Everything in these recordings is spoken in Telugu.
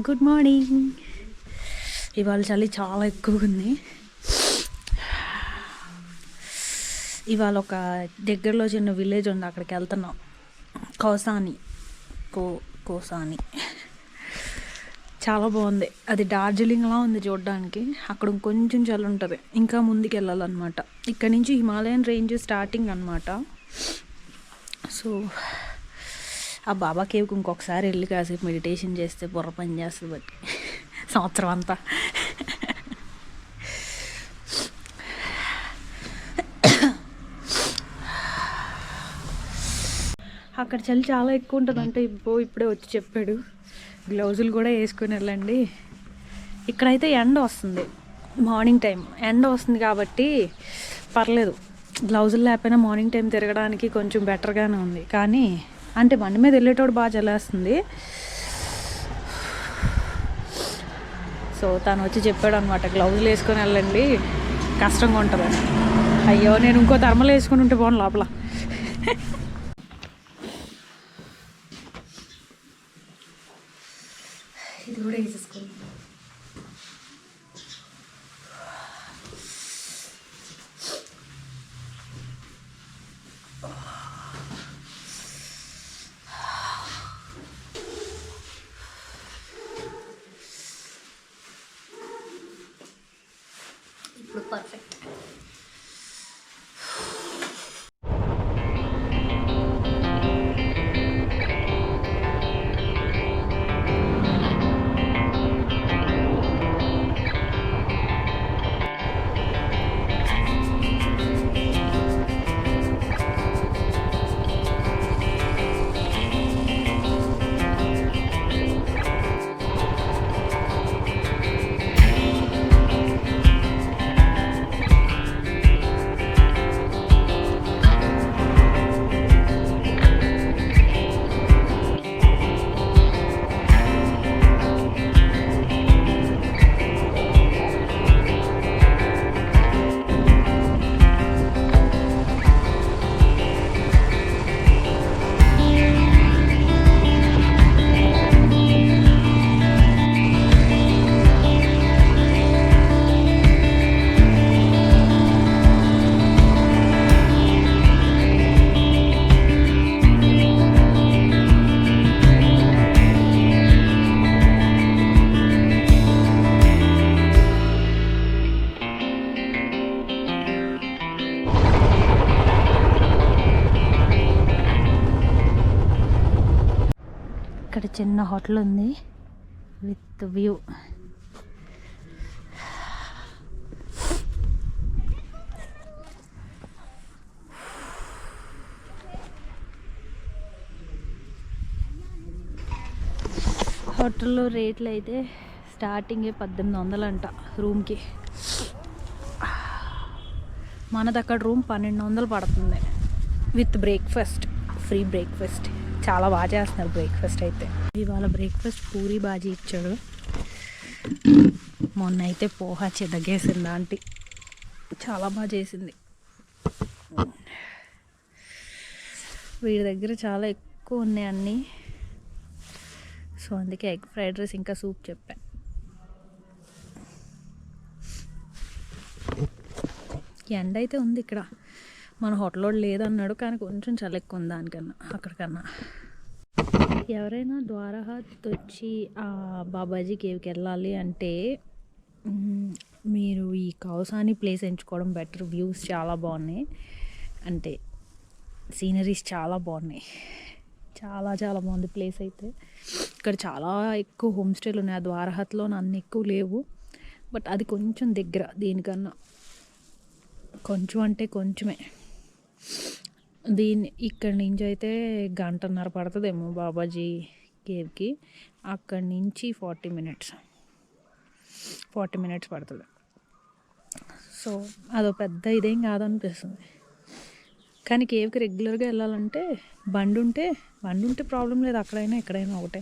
Good morning. ఇవాళ చలి చాలా ఎక్కువగా ఉంది. ఇవాళ ఒక దగ్గరలో చిన్న విలేజ్ ఉంది అక్కడికి వెళ్తున్నాం. కోసాని. కో కోసాని. చాలా బాగుంది. అది డార్జిలింగ్లా ఉంది చూడడానికి. అక్కడ కొంచెం చలి ఉంటుంది. ఇంకా ముందుకు వెళ్ళాలన్నమాట ఇక్కడ నుంచి హిమాలయన్ రేంజ్ స్టార్టింగ్ అనమాట సో ఆ బాబా కేవ్కి ఇంకొకసారి వెళ్ళి కాసేపు మెడిటేషన్ చేస్తే బుర్ర పని చేస్తుంది బట్టి సంవత్సరం అంతా. అక్కడ చలి చాలా ఎక్కువ ఉంటుంది అంటే ఇప్పో ఇప్పుడే వచ్చి చెప్పాడు. గ్లౌజులు కూడా వేసుకొని వెళ్ళండి. ఇక్కడైతే ఎండ వస్తుంది. మార్నింగ్ టైం ఎండ వస్తుంది కాబట్టి పర్లేదు. గ్లౌజులు లేకపోయినా మార్నింగ్ టైం తిరగడానికి కొంచెం బెటర్గానే ఉంది. కానీ అంటే బండి మీద వెళ్ళేటోడు బాగా చల్లేస్తుంది సో తను వచ్చి చెప్పాడు అనమాట గ్లౌజులు వేసుకొని వెళ్ళండి కష్టంగా ఉంటుందని. అయ్యో నేను ఇంకో ధర్మలు వేసుకుని ఉంటే బాగుంది లోపల. ఇది కూడా వేసేసుకోండి. చిన్న హోటల్ ఉంది. With view. హోటల్లో రేట్లు అయితే స్టార్టింగే పద్దెనిమిది వందలు అంట రూమ్కి. మనది అక్కడ రూమ్ పన్నెండు వందలు పడుతుంది. With breakfast free breakfast. చాలా బాగా చేస్తున్నారు బ్రేక్ఫాస్ట్ అయితే. ఇవాళ బ్రేక్ఫాస్ట్ పూరి బాజీ ఇచ్చాడు. మొన్న అయితే పోహా చెదగేసింది ఆంటీ. చాలా బాగా చేసింది. వీడి దగ్గర చాలా ఎక్కువ ఉన్నాయి అన్నీ. సో అందుకే ఎగ్ ఫ్రైడ్ రైస్ ఇంకా సూప్ చెప్పా. ఎండ అయితే ఉంది ఇక్కడ. మన హోటల్లో లేదన్నాడు కానీ కొంచెం చలి ఎక్కువ ఉంది దానికన్నా అక్కడికన్నా. ఎవరైనా ద్వారహాత్ వచ్చి బాబాజీ కేవ్కి వెళ్ళాలి అంటే మీరు ఈ కౌసాని ప్లేస్ ఎంచుకోవడం బెటర్. వ్యూస్ చాలా బాగున్నాయి. అంటే సీనరీస్ చాలా బాగున్నాయి. చాలా చాలా బాగుంది ప్లేస్ అయితే. ఇక్కడ చాలా ఎక్కువ హోమ్ స్టేలు ఉన్నాయి. ఆ ద్వారహత్లో అన్ని ఎక్కువ లేవు. బట్ అది కొంచెం దగ్గర. దీనికన్నా కొంచెం అంటే కొంచెమే. దీన్ని ఇక్కడి నుంచి అయితే గంటన్నర పడుతుందేమో బాబాజీ కేవ్కి. అక్కడి నుంచి ఫార్టీ మినిట్స్. ఫార్టీ మినిట్స్ పడుతుంది. సో అదో పెద్ద ఇదేం కాదనిపిస్తుంది. కానీ కేవ్కి రెగ్యులర్గా వెళ్ళాలంటే బండి ఉంటే బండి ఉంటే ప్రాబ్లం లేదు. అక్కడైనా ఎక్కడైనా ఒకటే.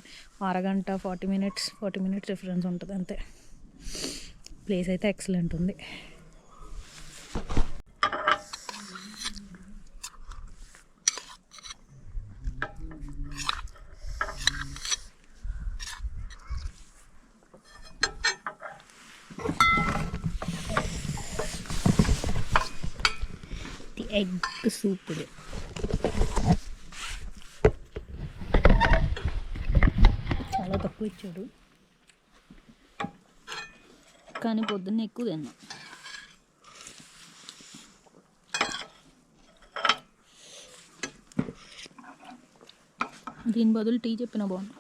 అరగంట forty minutes forty minutes difference ఉంటుంది అంతే. ప్లేస్ అయితే ఎక్సలెంట్ ఉంది. ఎగ్ సూప్ ఇది చాలా తక్కువ ఇచ్చాడు. కానీ పొద్దున్న ఎక్కువ తిన్నాం. దీని బదులు టీ చెప్పిన బాగుంది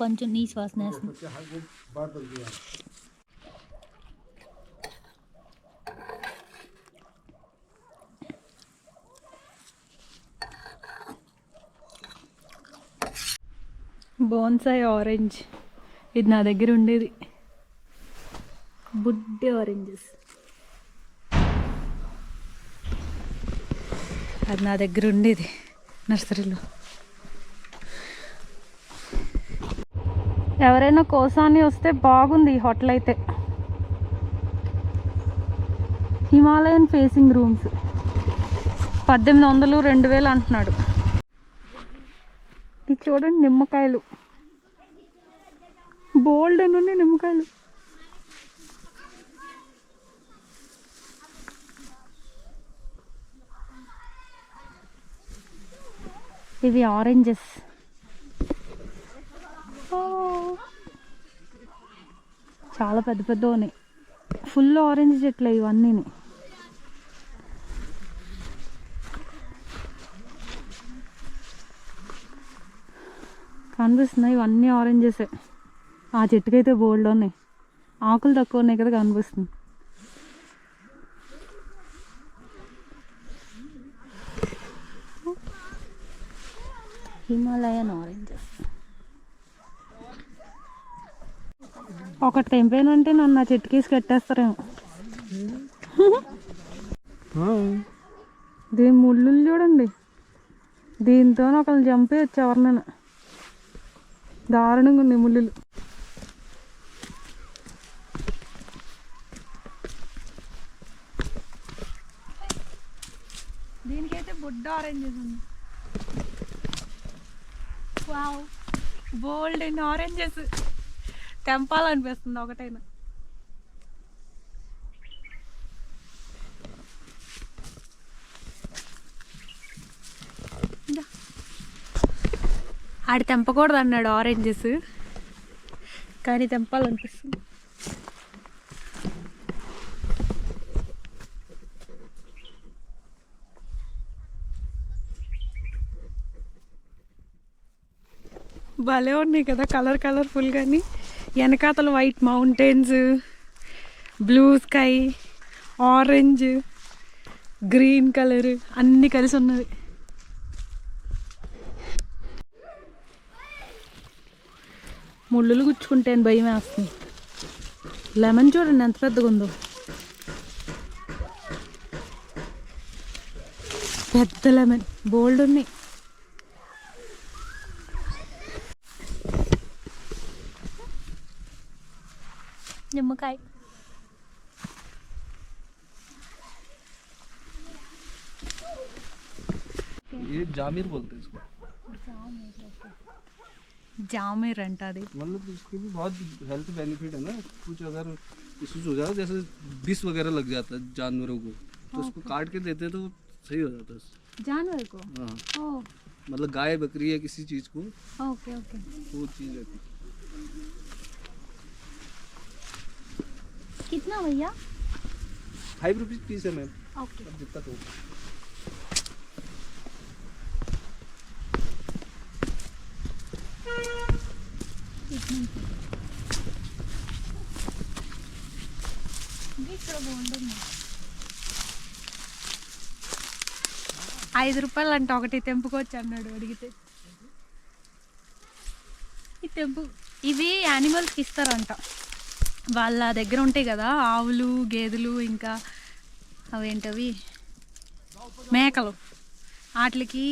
కొంచెం నీ శ్వాసన బోన్సాయి ఆరెంజ్. ఇది నా దగ్గర ఉండేది. బుడ్డి ఆరెంజెస్. అది నా దగ్గర ఉండేది నర్సరీలో. ఎవరైనా కోసాన్ని వస్తే బాగుంది ఈ హోటల్ అయితే. Himalayan facing rooms. పద్దెనిమిది వందలు రెండు వేలు అంటున్నాడు. ఇది చూడండి నిమ్మకాయలు. బోల్డ్ అని ఉన్నాయి నిమ్మకాయలు. ఇవి ఆరెంజెస్. చాలా పెద్ద పెద్ద ఉన్నాయి. ఫుల్ ఆరెంజ్ చెట్లు ఇవన్నీ కనిపిస్తున్నాయి. ఇవన్నీ ఆరెంజెస్. ఆ చెట్టుకైతే బోల్డ్ ఉన్నాయి. ఆకులు తక్కువ ఉన్నాయి కదా కనిపిస్తుంది. Himalayan oranges. ఒకటి తెంపానంటే నన్ను నా చెట్టుకేసి కట్టేస్తారేమో. దీని ముళ్ళు చూడండి. దీంతో ఒకళ్ళు చంపేయచ్చు ఎవరినైనా. దారుణంగా ఉన్నాయి ముళ్ళులు. దీనికైతే బుడ్డ ఆరెంజెస్ ఉంది. వావ్. బోల్డ్ అండ్ ఆరెంజెస్ తెంపాలనిపిస్తుంది ఒకటైనా. ఆడి తెంపకూడదు అన్నాడు ఆరెంజెస్ కానీ తెంపాలనిపిస్తుంది. భలే ఉన్నాయి కదా కలర్ కలర్ఫుల్ కానీ వెనకాతల white mountains blue sky orange green colour అన్నీ కలిసి ఉన్నది ముళ్ళులు గుచ్చుకుంటే అని భయం వేస్తుంది లెమన్ చూడండి ఎంత పెద్దగా ఉందో పెద్ద లెమన్ బోల్డ్ ఉన్నాయి నిమ్మకాయ ये जामिर बोलते हैं इसको जाओ में रंटा दे। मतलब इसके भी बहुत हेल्थ बेनिफिट है ना। कुछ अगर इशूज हो जाए जैसे विष वगैरह लग जाता है जानवरों को तो हाँ। उसको काट के देते तो सही हो जाता है। जानवर को? हाँ। मतलब गाय बकरी या किसी चीज़ को। Okay okay. तो वो चीज़ रहती कितना भैया? फाइव रुपीज़ पीस है मैम। ओके। जितना तो ఐదు రూపాయలు అంటే ఒకటి తెంపుకోవచ్చు అన్నాడు అడిగితే. ఈ తెంపు ఇవి యానిమల్స్కి ఇస్తారంట. వాళ్ళ దగ్గర ఉంటాయి కదా ఆవులు గేదెలు ఇంకా అవేంటవి? మేకలు. వాటికి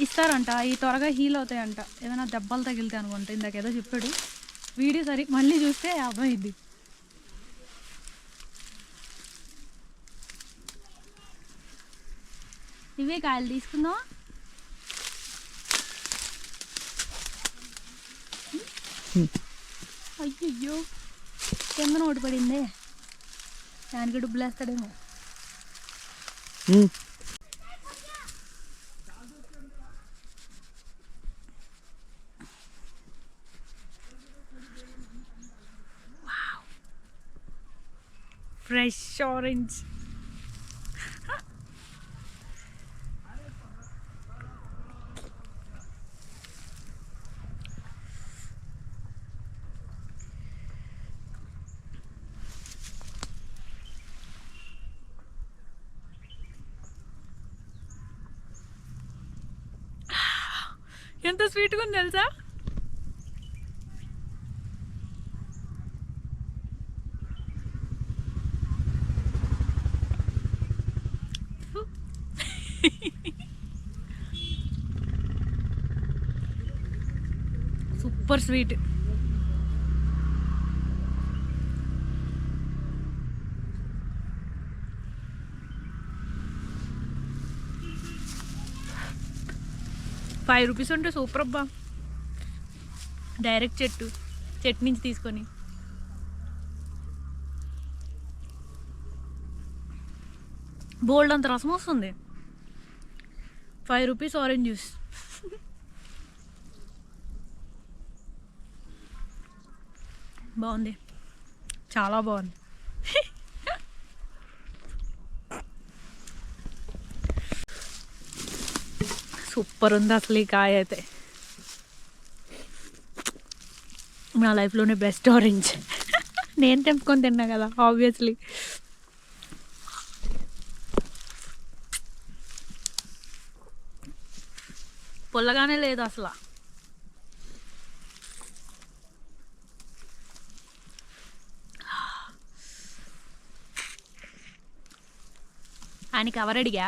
ఇస్తారంట. ఈ త్వరగా హీల్ అవుతాయంట. ఏమైనా దెబ్బలు తగిలితే అనుకుంటా. ఇందాక ఏదో చెప్పాడు. వీడియో సరే మళ్ళీ చూస్తే అర్థమైంది. ఇవే కాయలు తీసుకుందాం అయ్యయ్యో కింద నోటు పడిందే. దానికి డబ్బులు వేస్తాడేమో ఫ్రెష్ ఆరెంజ్ ఎంత స్వీట్గా ఉంది తెలుసా? Super sweet. ఫైవ్ రూపీస్ ఉంటే సూపర్ అబ్బా. డైరెక్ట్ చెట్టు. చెట్టు నుంచి తీసుకొని. బోల్డ్ అంత రసం వస్తుంది. ఫైవ్ రూపీస్ ఆరెంజ్ జ్యూస్ బాగుంది. చాలా బాగుంది. సూపర్ ఉంది అసలు ఈ కాయ అయితే. నా లైఫ్లోనే బెస్ట్ ఆరెంజ్. నేను తెంపుకొని తిన్నా కదా ఆబ్వియస్లీ పొల్లగానే లేదు అసలు. ఆయన కవర్ అడిగా?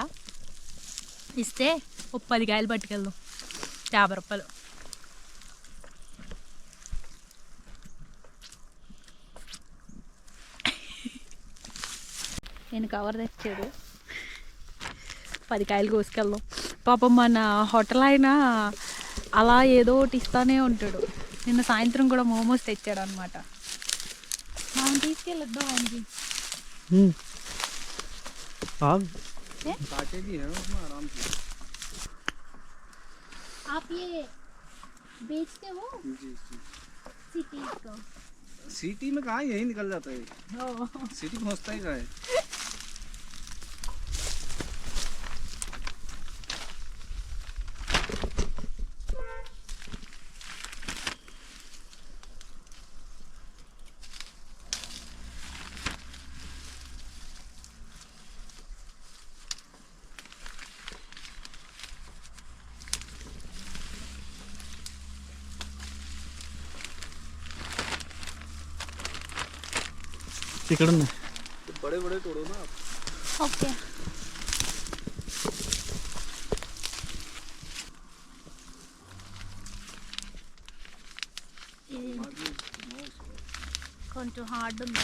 ఇస్తే ఒక పది కాయలు పట్టుకెళ్దాం. యాభై రూపాయలు. నేను కవర్ తెచ్చాడు. పది కాయలు కోసుకెళ్దాం. పాపం మన హోటల్ ఆయన అలా ఏదో ఒకటి ఇస్తానే ఉంటాడు. నిన్న సాయంత్రం కూడా మోమోస్ తెచ్చాడు అనమాట మనం తీసుకెళ్ళొద్దాం ఆయనకి. कांटे आप ये बेचते हो? जी जी। सिटी को। सिटी में कहा यही निकल जाता है? सिटी पहुँचता ही कहाँ है। ఇక్కడ ఉన్నాయి तो बड़े बड़े तोड़ो ना आप ओके కొంచెం హార్డ్ ఉంది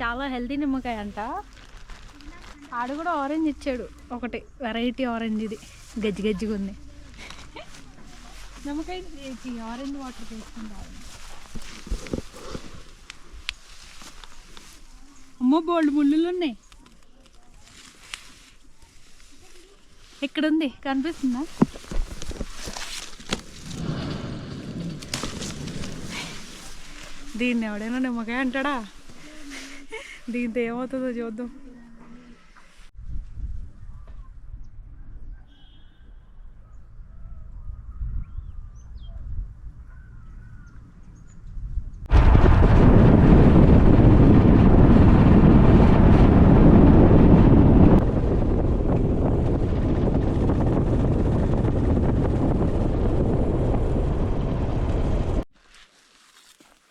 చాలా హెల్దీ నిమ్మకాయ అంట. ఆడు కూడా ఆరెంజ్ ఇచ్చాడు. ఒకటి వెరైటీ ఆరెంజ్ ఇది. గజ్జి గజ్జిగా ఉంది నిమ్మకాయ ఆరెంజ్ వాటర్ తీసుకుని తాగండి. అమ్మో బోల్డ్ ముళ్ళులు ఉన్నాయి. ఇక్కడ ఉంది కనిపిస్తుందా? దీన్ని ఎవడైనా నిమ్మకాయ అంటాడా? దీంతో ఏమవుతుందో చూద్దాం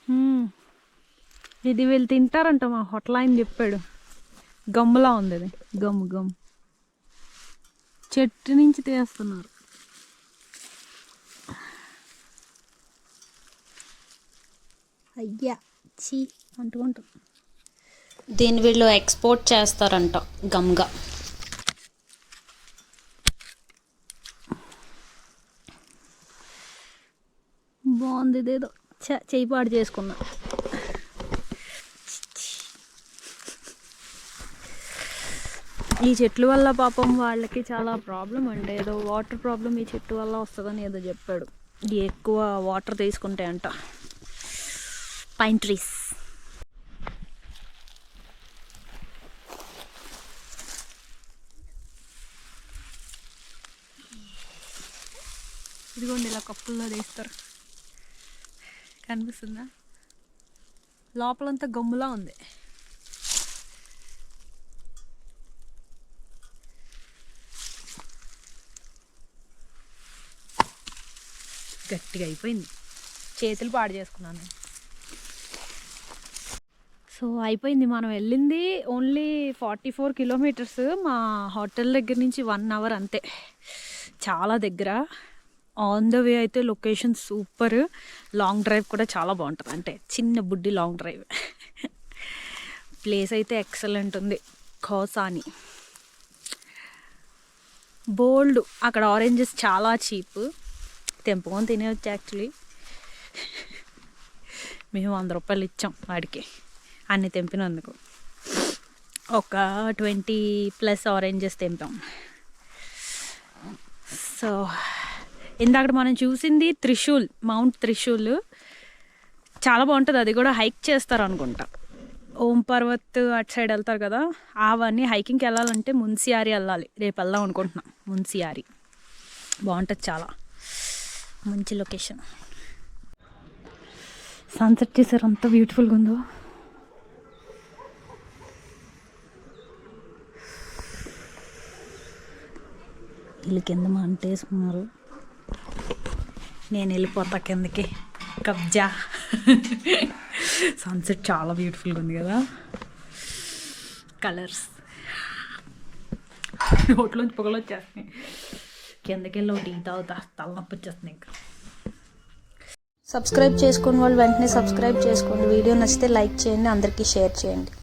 మ్మ్. ఇది వీళ్ళు తింటారంట మా హోటల్ ఆయన చెప్పాడు. గమ్ములా ఉంది ఇది గమ్ గమ్. చెట్టు నుంచి తీస్తున్నారు. అయ్యా చీ అంటుకుంటాం. దీన్ని వీళ్ళు ఎక్స్పోర్ట్ చేస్తారంట గమ్గా. బాగుంది ఇదేదో. చ చేయి పాడు చేసుకున్నా. ఈ చెట్ల వల్ల పాపం వాళ్ళకి చాలా ప్రాబ్లం అండి. ఏదో వాటర్ ప్రాబ్లం ఈ చెట్టు వల్ల వస్తుందని ఏదో చెప్పాడు. ఎక్కువ వాటర్ తీసుకుంటే అంట పైన్ ట్రీస్ ఇదిగోండి ఇలా కప్పుల్లో తీస్తారు. కనిపిస్తుందా? లోపలంతా గమ్ములా ఉంది. గట్టిగా అయిపోయింది. చేతులు పాడు చేసుకున్నాను. సో అయిపోయింది మనం వెళ్ళింది ఓన్లీ ఫార్టీ ఫోర్ కిలోమీటర్స్ మా హోటల్ దగ్గర నుంచి వన్ అవర్ అంతే. చాలా దగ్గర. ఆన్ ద వే అయితే లొకేషన్ సూపర్. లాంగ్ డ్రైవ్ కూడా చాలా బాగుంటుంది. అంటే చిన్న బుడ్డి లాంగ్ డ్రైవ్. ప్లేస్ అయితే ఎక్సలెంట్ ఉంది. ఖోసాని. బోల్డ్. అక్కడ ఆరెంజెస్ చాలా చీప్. తెంపుకొని తినేవచ్చు యాక్చువల్లీ మేము వంద రూపాయలు ఇచ్చాం వాడికి అన్ని తెంపినందుకు. ఒక ట్వంటీ ప్లస్ ఆరెంజెస్ తెంపాం. సో ఇందాక మనం చూసింది త్రిశూల్ మౌంట్ త్రిశూల్. చాలా బాగుంటుంది అది కూడా హైక్ చేస్తారు అనుకుంటా. ఓం పర్వత్ అటు సైడ్ వెళ్తారు కదా అవన్నీ హైకింగ్కి వెళ్ళాలంటే మున్సియారి వెళ్ళాలి. రేపు వెళ్దాం అనుకుంటున్నాం మున్సియారి. బాగుంటుంది చాలా. మంచి లొకేషన్. సన్సెట్ చేసారు అంత బ్యూటిఫుల్గా ఉందో? వీళ్ళు కింద మంట వేసుకున్నారు. నేను వెళ్ళిపోతా కిందకి. కబ్జా. సన్సెట్ చాలా బ్యూటిఫుల్గా ఉంది కదా? కలర్స్ నోట్లోంచి పొగలు వచ్చేస్తున్నాయి. కిందకి వెళ్ళి ఒకటి టీ తాగుతా తలనొప్పి వచ్చేస్తుంది ఇంకా. సబ్స్క్రైబ్ చేసుకుని వాళ్ళు వెంటనే సబ్స్క్రైబ్ చేసుకోండి. వీడియో నచ్చితే లైక్ చేయండి అందరికీ షేర్ చేయండి.